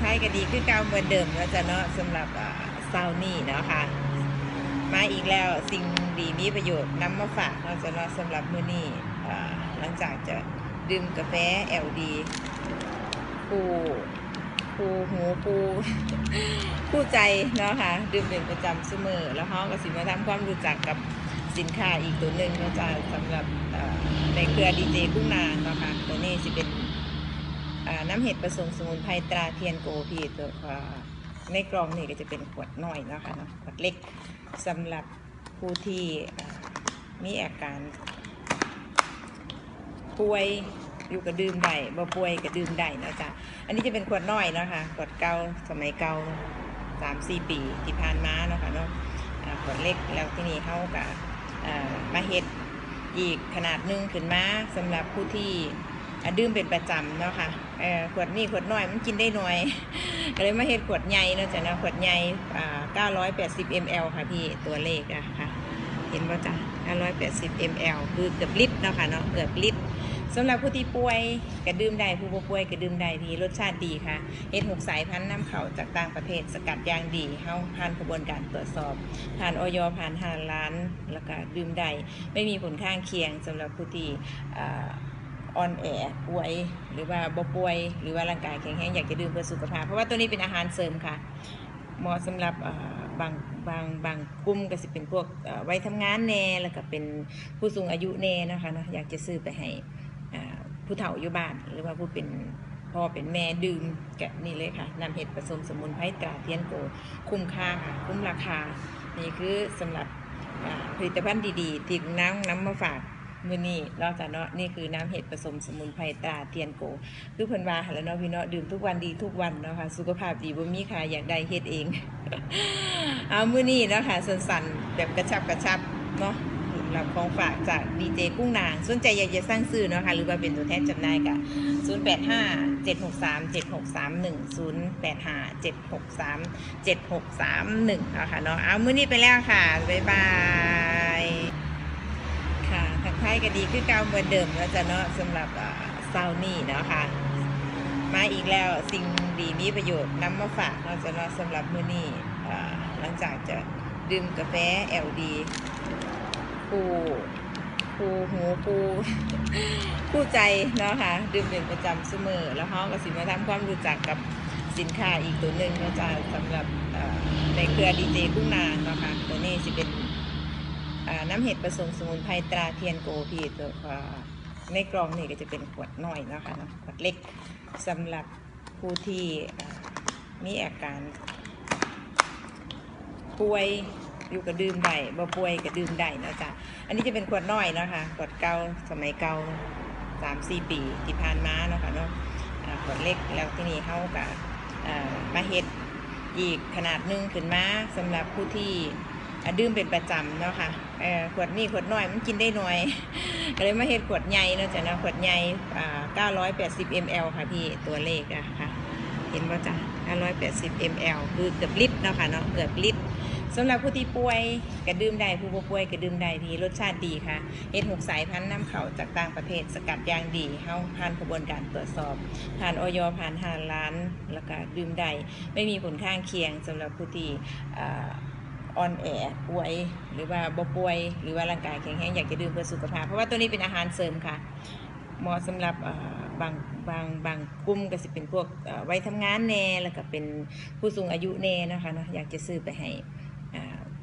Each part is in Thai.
ไทยก็ดีคือเก่าเหมือนเดิมแล้วจะเนาะสำหรับเซานี่เนาะค่ะมาอีกแล้วสิ่งดีมีประโยชน์นำมาฝากเราจะเนาะสำหรับมื้อนี้อ่หลังจากจะดื่มกาแฟ LD ปูปูหูปูผู้ใจเนาะค่ะดื่มเป็นประจำเสมอแล้วเขาก็สิมาทำความรู้จักกับสินค้าอีกตัวหนึ่งเนาจะสำหรับอ่าในเครือดีเจกุ้งนางเนาะค่ะตัวนี้สิเป็น น้ำเห็ดผสมสมุนไพรตราเทียนโกพีตัวอ่าในกล่องนี่ก็จะเป็นขวดน้อยเนาะคะเนาะขวดเล็กสำหรับผู้ที่มีอาการป่วยอยู่กับดื่มได้บ่ป่วยก็ดื่มได้นะจ๊ะอันนี้จะเป็นขวดน้อยเนาะคะขวดเก่าสมัยเก่าสามสี่ปีที่ผ่านมาเนาะค่ะเนาะขวดเล็กแล้วที่นี่เขากับมาเฮ็ดอีกขนาดหนึงขึ้นมาสำหรับผู้ที่ดื่มเป็นประจำเนาะค่ะ เออขวดนี้ขวดน้อยมันกินได้น้อย ก็เลยมาเฮ็ดขวดใหญ่เนาะจ้ะเนาะขวดใหญ่อ่า980 ml ค่ะพี่ตัวเลขอะค่ะ เห็นป่ะจ๊ะ980 ml คือเกือบลิตรเนาะค่ะเนาะเกือบลิตรสำหรับผู้ที่ป่วยก็ดื่มได้ผู้บ่ป่วยก็ดื่มได้พี่รสชาติดีค่ะเฮ็ดหกสายพันธุ์นำเข้าจากต่างประเทศสกัดอย่างดีเฮาผ่านกระบวนการตรวจสอบ ผ่านออยผ่านหาร้านแล้วก็ดื่มได้ไม่มีผลข้างเคียงสำหรับผู้ที่ อ่อนแอป่วย หรือว่าบ่ป่วย หรือว่าร่างกายแข็งแรงอยากจะดื่มเพื่อสุขภาพ เพราะว่าตัวนี้เป็นอาหารเสริมค่ะเหมาะสำหรับเอ่อบางบางบางกลุ่มก็สิเป็นพวกเอ่อวัยทำงานแน่แล้วก็เป็นผู้สูงอายุแน่นะคะเนาะอยากจะซื้อไปให้ผู้เฒ่าอยู่บ้าน หรือว่าผู้เป็นพ่อเป็นแม่ดื่มกะนี่เลยค่ะนำเห็ดผสมสมุนไพรตราเทียนโก คุ้มค่าค่ะคุ้มราคา นี่คือสำหรับผลิตภัณฑ์ดีๆที่น้ำน้ำมาฝาก มือนี่นอกจากเนาะนี่คือน้ำเห็ดผสมสมุนไพรตราเทียนโก คือเพิ่นว่าหั่นแล้วเนาะพี่เนาะดื่มทุกวันดีทุกวันเนาะค่ะสุขภาพดีบ่มีค่ะอยากได้เฮ็ดเอง เอามื้อนี้เนาะค่ะสั้นๆแบบกระชับกระชับเนาะรับของฝากจากดีเจกุ้งนางสนใจอยากจะสร้างซื้อเนาะค่ะหรือว่าเป็นตัวแทนจำหน่ายก็085 763 7631 085 763 7631เอาค่ะเนาะเอามื้อนี้ไปแล้วค่ะ บ๊ายบาย ยก็ดีคือเก่าเหมือนเดิมแล้วจะเนาะสำหรับเซานี่เนาะค่ะมาอีกแล้วสิ่งดีมีประโยชน์นำมาฝากเราจะเนาะสำหรับมื้อนี้อ่หลังจากจะดื่มกาแฟ LD ปูปูหูปูผู้ใจเนาะค่ะดื่มเป็นประจำเสมอแล้วเขาก็สิมาทำความรู้จักกับสินค้าอีกตัวหนึ่งเนาะจะสำหรับอ่าในเครือดีเจกุ้งนางเนาะค่ะตัวนี้สิเป็น น้ำเห็ดผสมสมุนไพรตราเทียนโกพีตัวอ่าในกล่องนี่ก็จะเป็นขวดน้อยเนาะคะเนาะขวดเล็กสำหรับผู้ที่มีอาการป่วยอยู่กับดื่มได้บ่ป่วยก็ดื่มได้นะจ๊ะอันนี้จะเป็นขวดน้อยเนาะคะขวดเก่าสมัยเก่าสามสี่ปีที่ผ่านมาเนาะค่ะเนาะขวดเล็กแล้วที่นี่เขากับมาเฮ็ดอีกขนาดหนึงขึ้นมาสำหรับผู้ที่ดื่มเป็นประจำเนาะค่ะ เออขวดนี้ขวดน้อยมันกินได้หน้อย ก็เลยมาเฮ็ดขวดใหญ่เนาะจ้ะนะขวดใหญ่อ่า980 ml ค่ะพี่ตัวเลขอะค่ะ เห็นป่ะจ๊ะ980 ml คือเกือบลิตรเนาะค่ะเนาะเกือบลิตรสำหรับผู้ที่ป่วยก็ดื่มได้ผู้บ่ป่วยก็ดื่มได้พี่รสชาติดีค่ะเฮ็ดหกสายพันธุ์นำเข้าจากต่างประเทศสกัดอย่างดีเฮาผ่านกระบวนการตรวจสอบ ผ่านออยผ่านหาร้านแล้วก็ดื่มได้ไม่มีผลข้างเคียงสำหรับผู้ที่ อ่อนแอป่วย หรือว่าบ่ป่วย หรือว่าร่างกายแข็งแรงอยากจะดื่มเพื่อสุขภาพ เพราะว่าตัวนี้เป็นอาหารเสริมค่ะเหมาะสำหรับบางบางบางกลุ่มก็สิเป็นพวกเอ่อวัยทำงานแน่แล้วก็เป็นผู้สูงอายุแน่นะคะเนาะอยากจะซื้อไปให้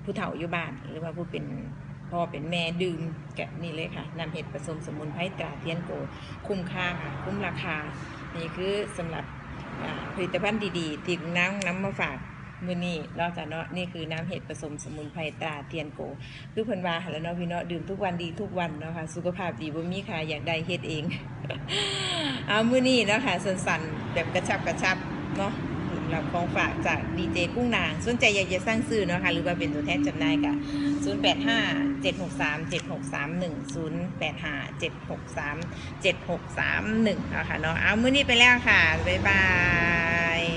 ผู้เฒ่าอยู่บ้าน หรือว่าผู้เป็นพ่อเป็นแม่ดื่มกะนี่เลยค่ะนำเห็ดผสมสมุนไพรตราเทียนโก คุ้มค่าค่ะคุ้มราคา นี่คือสำหรับผลิตภัณฑ์ดีๆที่น้ำน้ำมาฝาก มื้อนี้นอกจากเนาะนี่คือน้ำเห็ดผสมสมุนไพรตราเทียนโก คือเพิ่นว่าหั่นแล้วเนาะพี่เนาะดื่มทุกวันดีทุกวันเนาะค่ะสุขภาพดีบ่มีค่ะอยากได้เฮ็ดเอง เอามื้อนี้เนาะค่ะสั้นๆแบบกระชับกระชับเนาะรับของฝากจากดีเจกุ้งนางสนใจอยากจะสร้างซื้อเนาะค่ะหรือว่าเป็นตัวแทนจำหน่ายก็085 763 7631 085 763 7631เอาค่ะเนาะเอามื้อนี้ไปแล้วค่ะ บ๊ายบาย